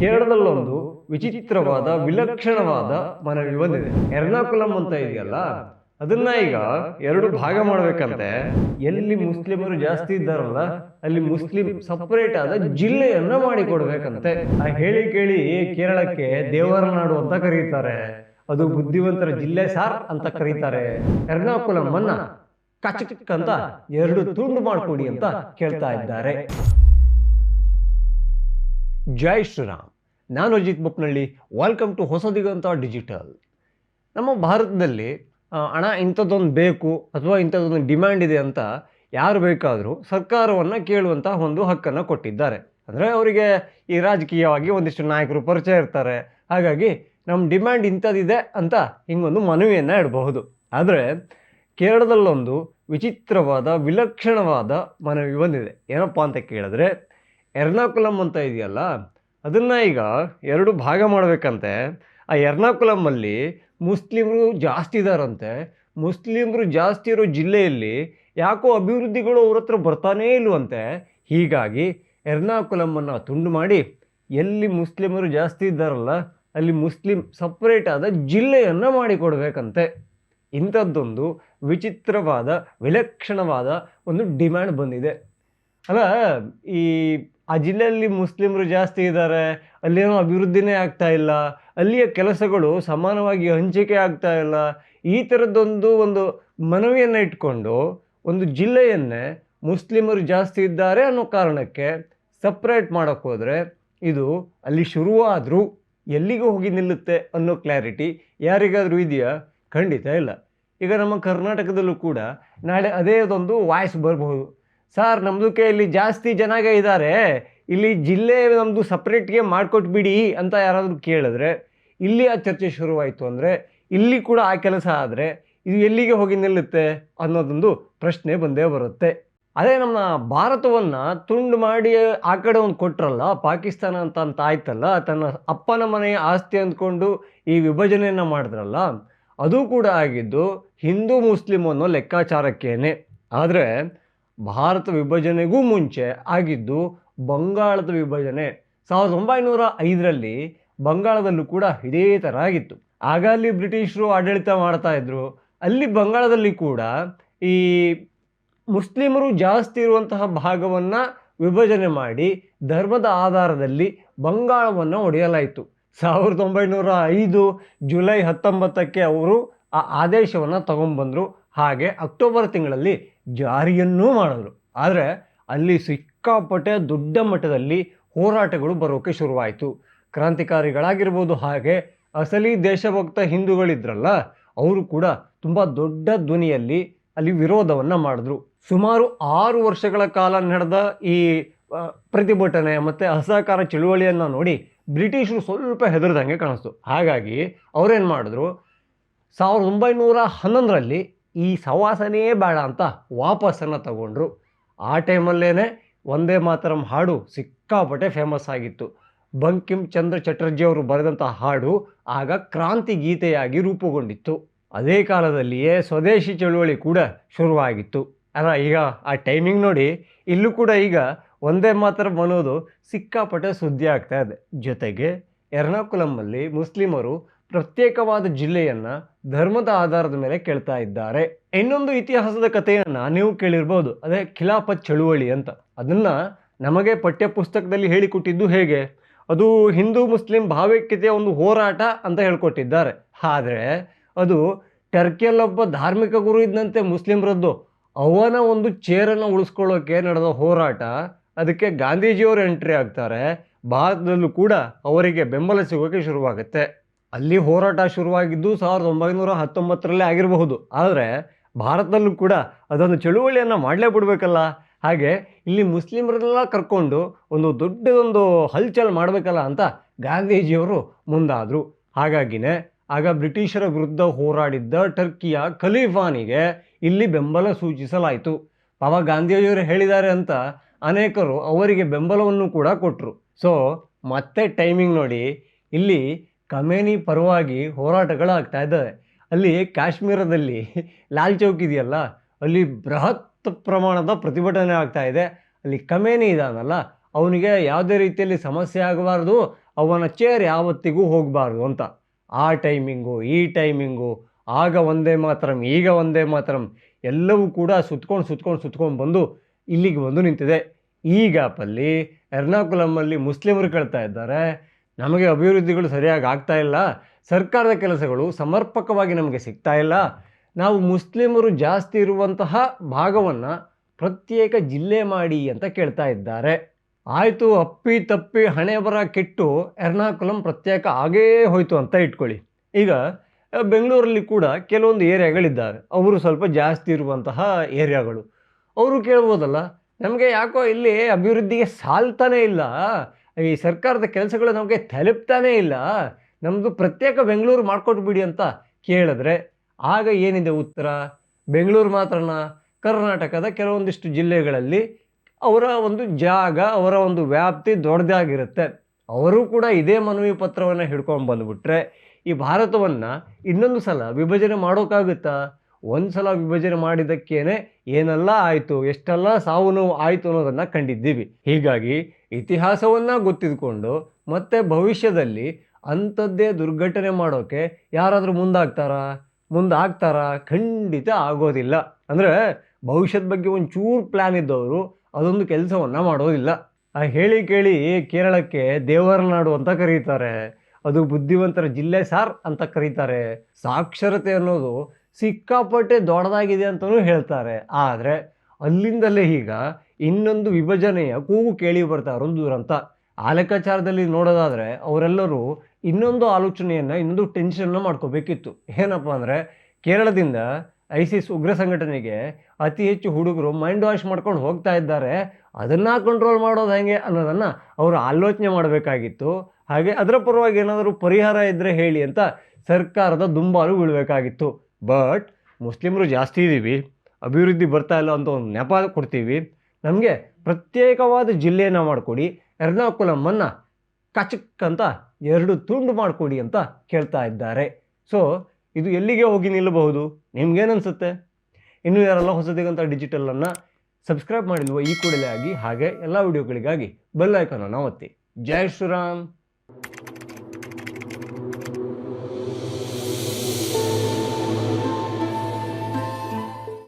ಕೇರಳದಲ್ಲೊಂದು ವಿಚಿತ್ರವಾದ, ವಿಲಕ್ಷಣವಾದ ಮನವಿ ಬಂದಿದೆ. ಎರ್ನಾಕುಲಂ ಅಂತ ಇದೆಯಲ್ಲ? ಅದನ್ನ ಈಗ ಎರಡು ಭಾಗ ಮಾಡ್ಬೇಕಂತೆ. ಎಲ್ಲಿ ಮುಸ್ಲಿಮರು ಜಾಸ್ತಿ ಇದ್ದಾರಲ್ಲ, ಅಲ್ಲಿ ಮುಸ್ಲಿಂ ಸಪರೇಟ್ ಆದ ಜಿಲ್ಲೆಯನ್ನ ಮಾಡಿಕೊಡ್ಬೇಕಂತೆ. ಆ ಹೇಳಿ ಕೇಳಿ ಕೇರಳಕ್ಕೆ ದೇವರ ನಾಡು ಅಂತ ಕರೀತಾರೆ. ಅದು ಬುದ್ಧಿವಂತರ ಜಿಲ್ಲೆ ಸಾರ್ ಅಂತ ಕರೀತಾರೆ. ಎರ್ನಾಕುಲಂ ಅನ್ನ ಕಚಕ್ ಅಂತ ಎರಡು ತುಂಡು ಮಾಡ್ಕೊಡಿ ಅಂತ ಕೇಳ್ತಾ ಇದ್ದಾರೆ. ಜೈ ಶ್ರೀರಾಮ್. ನಾನು Ajit Bopnalli. Welcome to Hosadiganta digital ನಮ್ಮ ಭಾರತದಲ್ಲಿ ಹಣ ಇಂಥದ್ದೊಂದು ಬೇಕು ಅಥವಾ ಇಂಥದ್ದೊಂದು ಡಿಮ್ಯಾಂಡ್ ಇದೆ ಅಂತ ಯಾರು ಬೇಕಾದರೂ ಸರ್ಕಾರವನ್ನು ಕೇಳುವಂಥ ಒಂದು ಹಕ್ಕನ್ನು ಕೊಟ್ಟಿದ್ದಾರೆ. ಅಂದರೆ ಅವರಿಗೆ ಈ ರಾಜಕೀಯವಾಗಿ ಒಂದಿಷ್ಟು ನಾಯಕರು ಪರಿಚಯ ಇರ್ತಾರೆ. ಹಾಗಾಗಿ ನಮ್ಮ ಡಿಮ್ಯಾಂಡ್ ಇಂಥದ್ದಿದೆ ಅಂತ ಹಿಂಗೊಂದು ಮನವಿಯನ್ನು ಇಡಬಹುದು. ಆದರೆ ಕೇರಳದಲ್ಲೊಂದು ವಿಚಿತ್ರವಾದ, ವಿಲಕ್ಷಣವಾದ ಮನವಿ ಬಂದಿದೆ. ಏನಪ್ಪ ಅಂತ ಕೇಳಿದ್ರೆ ಎರ್ನಾಕುಲಂ ಅಂತ ಇದೆಯಲ್ಲ, ಅದನ್ನು ಈಗ ಎರಡು ಭಾಗ ಮಾಡಬೇಕಂತೆ. ಆ ಎರ್ನಾಕುಲಮಲ್ಲಿ ಮುಸ್ಲಿಮರು ಜಾಸ್ತಿ ಇದ್ದಾರಂತೆ ಮುಸ್ಲಿಮರು ಜಾಸ್ತಿ ಇರೋ ಜಿಲ್ಲೆಯಲ್ಲಿ ಯಾಕೋ ಅಭಿವೃದ್ಧಿಗಳು ಅವ್ರ ಹತ್ರ ಬರ್ತಾನೇ ಇಲ್ವಂತೆ. ಹೀಗಾಗಿ ಎರ್ನಾಕುಲಮನ್ನು ತುಂಡು ಮಾಡಿ, ಎಲ್ಲಿ ಮುಸ್ಲಿಮರು ಜಾಸ್ತಿ ಇದ್ದಾರಲ್ಲ, ಅಲ್ಲಿ ಮುಸ್ಲಿಂ ಸಪ್ರೇಟ್ ಆದ ಜಿಲ್ಲೆಯನ್ನು ಮಾಡಿಕೊಡ್ಬೇಕಂತೆ. ಇಂಥದ್ದೊಂದು ವಿಚಿತ್ರವಾದ, ವಿಲಕ್ಷಣವಾದ ಒಂದು ಡಿಮ್ಯಾಂಡ್ ಬಂದಿದೆ. ಅಲ್ಲ, ಈ ಆ ಜಿಲ್ಲೆಯಲ್ಲಿ ಮುಸ್ಲಿಮರು ಜಾಸ್ತಿ ಇದ್ದಾರೆ ಅಲ್ಲೇನೋ ಅಭಿವೃದ್ಧಿನೇ ಆಗ್ತಾ ಇಲ್ಲ, ಅಲ್ಲಿಯ ಕೆಲಸಗಳು ಸಮಾನವಾಗಿ ಹಂಚಿಕೆ ಆಗ್ತಾ ಇಲ್ಲ, ಈ ಥರದ್ದೊಂದು ಒಂದು ಮನವಿಯನ್ನು ಇಟ್ಕೊಂಡು ಒಂದು ಜಿಲ್ಲೆಯನ್ನೇ ಮುಸ್ಲಿಮರು ಜಾಸ್ತಿ ಇದ್ದಾರೆ ಅನ್ನೋ ಕಾರಣಕ್ಕೆ ಸಪ್ರೇಟ್ ಮಾಡೋಕ್ಕೆ ಇದು ಅಲ್ಲಿ ಶುರುವಾದರೂ ಎಲ್ಲಿಗೆ ಹೋಗಿ ನಿಲ್ಲುತ್ತೆ ಅನ್ನೋ ಕ್ಲಾರಿಟಿ ಯಾರಿಗಾದರೂ ಇದೆಯಾ? ಖಂಡಿತ ಇಲ್ಲ. ಈಗ ನಮ್ಮ ಕರ್ನಾಟಕದಲ್ಲೂ ಕೂಡ ನಾಳೆ ಅದೇ ಅದೊಂದು ವಾಯ್ಸ್ ಬರಬಹುದು. ಸರ್ ನಮ್ಮದಕ್ಕೆ ಇಲ್ಲಿ ಜಾಸ್ತಿ ಜನಗೆ ಇದ್ದಾರೆ ಇಲ್ಲಿ ಜಿಲ್ಲೆ ನಮ್ಮದು ಸಪ್ರೇಟ್ಗೆ ಮಾಡಿಕೊಟ್ಬಿಡಿ ಅಂತ ಯಾರಾದರೂ ಕೇಳಿದ್ರೆ, ಇಲ್ಲಿ ಆ ಚರ್ಚೆ ಶುರುವಾಯಿತು ಅಂದರೆ, ಇಲ್ಲಿ ಕೂಡ ಆ ಕೆಲಸ ಆದರೆ, ಇದು ಎಲ್ಲಿಗೆ ಹೋಗಿ ನಿಲ್ಲುತ್ತೆ ಅನ್ನೋದೊಂದು ಪ್ರಶ್ನೆ ಬಂದೇ ಬರುತ್ತೆ. ಅದೇ ನಮ್ಮ ಭಾರತವನ್ನು ತುಂಡು ಮಾಡಿ ಆ ಕಡೆ ಒಂದು ಕೊಟ್ರಲ್ಲ, ಪಾಕಿಸ್ತಾನ ಅಂತ ಅಂತ ಆಯ್ತಲ್ಲ, ತನ್ನ ಅಪ್ಪನ ಮನೆಯ ಆಸ್ತಿ ಅಂದ್ಕೊಂಡು ಈ ವಿಭಜನೆಯನ್ನು ಮಾಡಿದ್ರಲ್ಲ, ಅದು ಕೂಡ ಆಗಿದ್ದು ಹಿಂದೂ ಮುಸ್ಲಿಮ್ ಅನ್ನೋ ಲೆಕ್ಕಾಚಾರಕ್ಕೇನೆ. ಆದರೆ ಭಾರತ ವಿಭಜನೆಗೂ ಮುಂಚೆ ಆಗಿದ್ದು ಬಂಗಾಳದ ವಿಭಜನೆ. ಸಾವಿರದ ಒಂಬೈನೂರ ಐದರಲ್ಲಿ ಬಂಗಾಳದಲ್ಲೂ ಕೂಡ ಇದೇ ಥರ ಆಗಿತ್ತು. ಆಗ ಅಲ್ಲಿ ಬ್ರಿಟಿಷರು ಆಡಳಿತ ಮಾಡ್ತಾ ಇದ್ರು. ಅಲ್ಲಿ ಬಂಗಾಳದಲ್ಲಿ ಕೂಡ ಈ ಮುಸ್ಲಿಮರು ಜಾಸ್ತಿ ಇರುವಂತಹ ಭಾಗವನ್ನು ವಿಭಜನೆ ಮಾಡಿ ಧರ್ಮದ ಆಧಾರದಲ್ಲಿ ಬಂಗಾಳವನ್ನು ಒಡೆಯಲಾಯಿತು. ಸಾವಿರದ ಒಂಬೈನೂರ ಐದು ಜುಲೈ ಹತ್ತೊಂಬತ್ತಕ್ಕೆ ಅವರು ಆ ಆದೇಶವನ್ನು ತಗೊಂಡ್ಬಂದರು. ಹಾಗೆ ಅಕ್ಟೋಬರ್ ತಿಂಗಳಲ್ಲಿ ಜಾರಿಯನ್ನೂ ಮಾಡಿದ್ರು. ಆದರೆ ಅಲ್ಲಿ ಸಿಕ್ಕಾಪಟ್ಟೆ ದೊಡ್ಡ ಮಟ್ಟದಲ್ಲಿ ಹೋರಾಟಗಳು ಬರೋಕ್ಕೆ ಶುರುವಾಯಿತು. ಕ್ರಾಂತಿಕಾರಿಗಳಾಗಿರ್ಬೋದು ಹಾಗೆ ಅಸಲಿ ದೇಶಭಕ್ತ ಹಿಂದೂಗಳಿದ್ರಲ್ಲ, ಅವರು ಕೂಡ ತುಂಬ ದೊಡ್ಡ ಧ್ವನಿಯಲ್ಲಿ ಅಲ್ಲಿ ವಿರೋಧವನ್ನು ಮಾಡಿದ್ರು. ಸುಮಾರು ಆರು ವರ್ಷಗಳ ಕಾಲ ನಡೆದ ಈ ಪ್ರತಿಭಟನೆ ಮತ್ತು ಅಸಹಕಾರ ಚಳುವಳಿಯನ್ನು ನೋಡಿ ಬ್ರಿಟಿಷರು ಸ್ವಲ್ಪ ಹೆದರ್ದಂಗೆ ಕಾಣಿಸ್ತು. ಹಾಗಾಗಿ ಅವರೇನು ಮಾಡಿದ್ರು, ಸಾವಿರದ ಒಂಬೈನೂರ ಹನ್ನೊಂದರಲ್ಲಿ ಈ ಸವಾಸನೇ ಬೇಡ ಅಂತ ವಾಪಸ್ಸನ್ನು ತಗೊಂಡ್ರು. ಆ ಟೈಮಲ್ಲೇ ಒಂದೇ ಮಾತರಂ ಹಾಡು ಸಿಕ್ಕಾಪಟ್ಟೆ ಫೇಮಸ್ ಆಗಿತ್ತು. ಬಂಕಿಮ್ ಚಂದ್ರ ಚಟರ್ಜಿ ಅವರು ಬರೆದಂಥ ಹಾಡು ಆಗ ಕ್ರಾಂತಿ ಗೀತೆಯಾಗಿ ರೂಪುಗೊಂಡಿತ್ತು. ಅದೇ ಕಾಲದಲ್ಲಿಯೇ ಸ್ವದೇಶಿ ಚಳುವಳಿ ಕೂಡ ಶುರುವಾಗಿತ್ತು. ಅಲ್ಲ, ಈಗ ಆ ಟೈಮಿಂಗ್ ನೋಡಿ, ಇಲ್ಲೂ ಕೂಡ ಈಗ ಒಂದೇ ಮಾತರ ಅನ್ನೋದು ಸಿಕ್ಕಾಪಟ್ಟೆ ಸುದ್ದಿ ಆಗ್ತಾ ಇದೆ. ಜೊತೆಗೆ ಎರ್ನಾಕುಲಂನಲ್ಲಿ ಮುಸ್ಲಿಮರು ಪ್ರತ್ಯೇಕವಾದ ಜಿಲ್ಲೆಯನ್ನು ಧರ್ಮದ ಆಧಾರದ ಮೇಲೆ ಕೇಳ್ತಾ ಇದ್ದಾರೆ. ಇನ್ನೊಂದು ಇತಿಹಾಸದ ಕಥೆಯನ್ನ ನೀವು ಕೇಳಿರ್ಬೋದು. ಅದೇ ಖಿಲಾಫತ್ ಚಳುವಳಿ ಅಂತ. ಅದನ್ನ ನಮಗೆ ಪಠ್ಯಪುಸ್ತಕದಲ್ಲಿ ಹೇಳಿಕೊಟ್ಟಿದ್ದು ಹೇಗೆ? ಅದು ಹಿಂದೂ ಮುಸ್ಲಿಂ ಭಾವೈಕ್ಯತೆಯ ಒಂದು ಹೋರಾಟ ಅಂತ ಹೇಳ್ಕೊಟ್ಟಿದ್ದಾರೆ. ಆದರೆ ಅದು ಟರ್ಕಿಯಲ್ಲೊಬ್ಬ ಧಾರ್ಮಿಕ ಗುರು ಇದ್ದಂತೆ ಮುಸ್ಲಿಮರದ್ದು, ಅವನ ಒಂದು ಚೇರನ್ನು ಉಳಿಸ್ಕೊಳ್ಳೋಕೆ ನಡೆದ ಹೋರಾಟ, ಅದಕ್ಕೆ ಗಾಂಧೀಜಿಯವರು ಎಂಟ್ರಿ ಆಗ್ತಾರೆ. ಭಾರತದಲ್ಲೂ ಕೂಡ ಅವರಿಗೆ ಬೆಂಬಲ ಸಿಗೋಕೆ ಶುರುವಾಗುತ್ತೆ. ಅಲ್ಲಿ ಹೋರಾಟ ಶುರುವಾಗಿದ್ದು ಸಾವಿರದ ಒಂಬೈನೂರ ಹತ್ತೊಂಬತ್ತರಲ್ಲೇ ಆಗಿರಬಹುದು. ಆದರೆ ಭಾರತದಲ್ಲೂ ಕೂಡ ಅದೊಂದು ಚಳುವಳಿಯನ್ನು ಮಾಡಲೇ ಬಿಡಬೇಕಲ್ಲ. ಹಾಗೆ ಇಲ್ಲಿ ಮುಸ್ಲಿಮರನ್ನೆಲ್ಲ ಕರ್ಕೊಂಡು ಒಂದು ದೊಡ್ಡದೊಂದು ಹಲ್ಚಲ್ ಮಾಡಬೇಕಲ್ಲ ಅಂತ ಗಾಂಧೀಜಿಯವರು ಮುಂದಾದರು. ಹಾಗಾಗಿನೇ ಆಗ ಬ್ರಿಟಿಷರ ವಿರುದ್ಧ ಹೋರಾಡಿದ್ದ ಟರ್ಕಿಯ ಖಲೀಫಾನಿಗೆ ಇಲ್ಲಿ ಬೆಂಬಲ ಸೂಚಿಸಲಾಯಿತು. ಪಾವ ಗಾಂಧೀಜಿಯವರು ಹೇಳಿದ್ದಾರೆ ಅಂತ ಅನೇಕರು ಅವರಿಗೆ ಬೆಂಬಲವನ್ನು ಕೂಡ ಕೊಟ್ಟರು ಸೊ ಮತ್ತೆ ಟೈಮಿಂಗ್ ನೋಡಿ. ಇಲ್ಲಿ ಕಮೇನಿ ಪರವಾಗಿ ಹೋರಾಟಗಳು ಆಗ್ತಾ ಇದ್ದಾವೆ. ಅಲ್ಲಿ ಕಾಶ್ಮೀರದಲ್ಲಿ ಲಾಲ್ ಚೌಕ್ ಇದೆಯಲ್ಲ, ಅಲ್ಲಿ ಬೃಹತ್ ಪ್ರಮಾಣದ ಪ್ರತಿಭಟನೆ ಆಗ್ತಾ ಇದೆ. ಅಲ್ಲಿ ಕಮೇನಿ ಇದಾನಲ್ಲ, ಅವನಿಗೆ ಯಾವುದೇ ರೀತಿಯಲ್ಲಿ ಸಮಸ್ಯೆ ಆಗಬಾರ್ದು, ಅವನ ಚೇರ್ ಯಾವತ್ತಿಗೂ ಹೋಗಬಾರ್ದು ಅಂತ. ಆ ಟೈಮಿಂಗು, ಈ ಟೈಮಿಂಗು, ಆಗ ಒಂದೇ ಮಾತ್ರಂ, ಈಗ ಒಂದೇ ಮಾತ್ರಂ, ಎಲ್ಲವೂ ಕೂಡ ಸುತ್ಕೊಂಡು ಸುತ್ಕೊಂಡು ಸುತ್ಕೊಂಡು ಬಂದು ಇಲ್ಲಿಗೆ ಬಂದು ನಿಂತಿದೆ. ಈ ಗ್ಯಾಪಲ್ಲಿ ಎರ್ನಾಕುಲಮ್ಮಲ್ಲಿ ಮುಸ್ಲಿಮರು ಕೇಳ್ತಾ ಇದ್ದಾರೆ ನಮಗೆ ಅಭಿವೃದ್ಧಿಗಳು ಸರಿಯಾಗಿ ಆಗ್ತಾ ಇಲ್ಲ. ಸರ್ಕಾರದ ಕೆಲಸಗಳು ಸಮರ್ಪಕವಾಗಿ ನಮಗೆ ಸಿಗ್ತಾ ಇಲ್ಲ. ನಾವು ಮುಸ್ಲಿಮರು ಜಾಸ್ತಿ ಇರುವಂತಹ ಭಾಗವನ್ನು ಪ್ರತ್ಯೇಕ ಜಿಲ್ಲೆ ಮಾಡಿ ಅಂತ ಕೇಳ್ತಾ ಇದ್ದಾರೆ. ಆಯಿತು, ಅಪ್ಪಿ ತಪ್ಪಿ ಹಣೆ ಬರ ಕೆಟ್ಟು ಎರ್ನಾಕುಲಂ ಪ್ರತ್ಯೇಕ ಆಗೇ ಹೋಯಿತು ಅಂತ ಇಟ್ಕೊಳ್ಳಿ. ಈಗ, ಬೆಂಗಳೂರಲ್ಲಿ ಕೂಡ ಕೆಲವೊಂದು ಏರಿಯಾಗಳಿದ್ದಾವೆ. ಅವರು ಸ್ವಲ್ಪ ಜಾಸ್ತಿ ಇರುವಂತಹ ಏರಿಯಾಗಳು. ಅವರು ಕೇಳ್ಬೋದಲ್ಲ, ನಮಗೆ ಯಾಕೋ ಇಲ್ಲಿ ಅಭಿವೃದ್ಧಿಗೆ ಸಾಲ್ತಾನೇ ಇಲ್ಲ. ಈ ಸರ್ಕಾರದ ಕೆಲಸಗಳು ನಮಗೆ ತಲುಪ್ತಾನೇ ಇಲ್ಲ. ನಮ್ಮದು ಪ್ರತ್ಯೇಕ ಬೆಂಗಳೂರು ಮಾಡಿಕೊಟ್ಬಿಡಿ ಅಂತ ಕೇಳಿದ್ರೆ ಆಗ ಏನಿದೆ ಉತ್ತರ? ಬೆಂಗಳೂರು ಮಾತ್ರನ? ಕರ್ನಾಟಕದ ಕೆಲವೊಂದಿಷ್ಟು ಜಿಲ್ಲೆಗಳಲ್ಲಿ ಅವರ ಒಂದು ಜಾಗ, ಅವರ ಒಂದು ವ್ಯಾಪ್ತಿ ದೊಡ್ಡದಾಗಿರುತ್ತೆ. ಅವರು ಕೂಡ ಇದೇ ಮನವಿ ಪತ್ರವನ್ನು ಹಿಡ್ಕೊಂಡು ಬಂದುಬಿಟ್ರೆ ಈ ಭಾರತವನ್ನು ಇನ್ನೊಂದು ಸಲ ವಿಭಜನೆ ಮಾಡೋಕ್ಕಾಗುತ್ತಾ? ಒಂದು ಸಲ ವಿಭಜನೆ ಮಾಡಿದ್ದಕ್ಕೇನೆ ಏನೆಲ್ಲ ಆಯಿತು, ಎಷ್ಟೆಲ್ಲ ಸಾವು ನೋವು ಆಯಿತು ಅನ್ನೋದನ್ನು ಕಂಡಿದ್ದೀವಿ. ಹೀಗಾಗಿ ಇತಿಹಾಸವನ್ನು ಗೊತ್ತಿದ್ಕೊಂಡು ಮತ್ತೆ ಭವಿಷ್ಯದಲ್ಲಿ ಅಂಥದ್ದೇ ದುರ್ಘಟನೆ ಮಾಡೋಕ್ಕೆ ಯಾರಾದರೂ ಮುಂದಾಗ್ತಾರಾ? ಮುಂದಾಗ್ತಾರಾ? ಖಂಡಿತ ಆಗೋದಿಲ್ಲ. ಅಂದರೆ ಭವಿಷ್ಯದ ಬಗ್ಗೆ ಒಂದು ಚೂರು ಪ್ಲ್ಯಾನ್ ಇದ್ದವರು ಅದೊಂದು ಕೆಲಸವನ್ನು ಮಾಡೋದಿಲ್ಲ. ಆ ಹೇಳಿ ಕೇಳಿ ಕೇರಳಕ್ಕೆ ದೇವರ ನಾಡು ಅಂತ ಕರೀತಾರೆ. ಅದು ಬುದ್ಧಿವಂತರ ಜಿಲ್ಲೆ ಸಾರ್ ಅಂತ ಕರೀತಾರೆ. ಸಾಕ್ಷರತೆ ಅನ್ನೋದು ಸಿಕ್ಕಾಪಟ್ಟೆ ದೊಡ್ಡದಾಗಿದೆ ಅಂತಲೂ ಹೇಳ್ತಾರೆ. ಆದರೆ ಅಲ್ಲಿಂದಲೇ ಈಗ ಇನ್ನೊಂದು ವಿಭಜನೆಯ ಕೂಗು ಕೇಳಿ ಬರ್ತಾ ಇರೋದು ದುರಂತ ಆ ಲೆಕ್ಕಾಚಾರದಲ್ಲಿ ನೋಡೋದಾದರೆ ಅವರೆಲ್ಲರೂ ಇನ್ನೊಂದು ಆಲೋಚನೆಯನ್ನು, ಇನ್ನೊಂದು ಟೆನ್ಷನ್ನ ಮಾಡ್ಕೋಬೇಕಿತ್ತು. ಏನಪ್ಪ ಅಂದರೆ ಕೇರಳದಿಂದ ಐಸಿಸ್ ಉಗ್ರ ಸಂಘಟನೆಗೆ ಅತಿ ಹೆಚ್ಚು ಹುಡುಗರು ಮೈಂಡ್ ವಾಶ್ ಮಾಡ್ಕೊಂಡು ಹೋಗ್ತಾ ಇದ್ದಾರೆ. ಅದನ್ನು ಕಂಟ್ರೋಲ್ ಮಾಡೋದು ಹೇಗೆ ಅನ್ನೋದನ್ನು ಅವರು ಆಲೋಚನೆ ಮಾಡಬೇಕಾಗಿತ್ತು. ಹಾಗೆ ಅದರ ಪರವಾಗಿ ಏನಾದರೂ ಪರಿಹಾರ ಇದ್ದರೆ ಹೇಳಿ ಅಂತ ಸರ್ಕಾರದ ದುಂಬಾಲು ಬೀಳಬೇಕಾಗಿತ್ತು. ಬಟ್ ಮುಸ್ಲಿಮರು ಜಾಸ್ತಿ ಇದ್ದೀವಿ ಅಭಿವೃದ್ಧಿ ಬರ್ತಾ ಇಲ್ಲ ಅಂತ ಒಂದು ನೆಪ ಕೊಡ್ತೀವಿ. ನಮಗೆ ಪ್ರತ್ಯೇಕವಾದ ಜಿಲ್ಲೆಯನ್ನು ಮಾಡಿಕೊಡಿ, ಎರ್ನಾಕುಲಮನ್ನು ಕಚಕ್ ಅಂತ ಎರಡು ತುಂಡು ಮಾಡಿಕೊಡಿ ಅಂತ ಕೇಳ್ತಾ ಇದ್ದಾರೆ. ಸೊ ಇದು ಎಲ್ಲಿಗೆ ಹೋಗಿ ನಿಲ್ಲಬಹುದು? ನಿಮ್ಗೇನನ್ಸುತ್ತೆ? ಇನ್ನೂ ಯಾರೆಲ್ಲ ಹೊಸದಿಗಂತ ಡಿಜಿಟಲನ್ನು ಸಬ್ಸ್ಕ್ರೈಬ್ ಮಾಡಿಲ್ವೋ ಈ ಕೂಡಲೇ ಆಗಿ, ಹಾಗೆ ಎಲ್ಲ ವಿಡಿಯೋಗಳಿಗಾಗಿ ಬೆಲ್ ನಾವತ್ತಿ ಜೈ ಶ್ರೀರಾಮ್!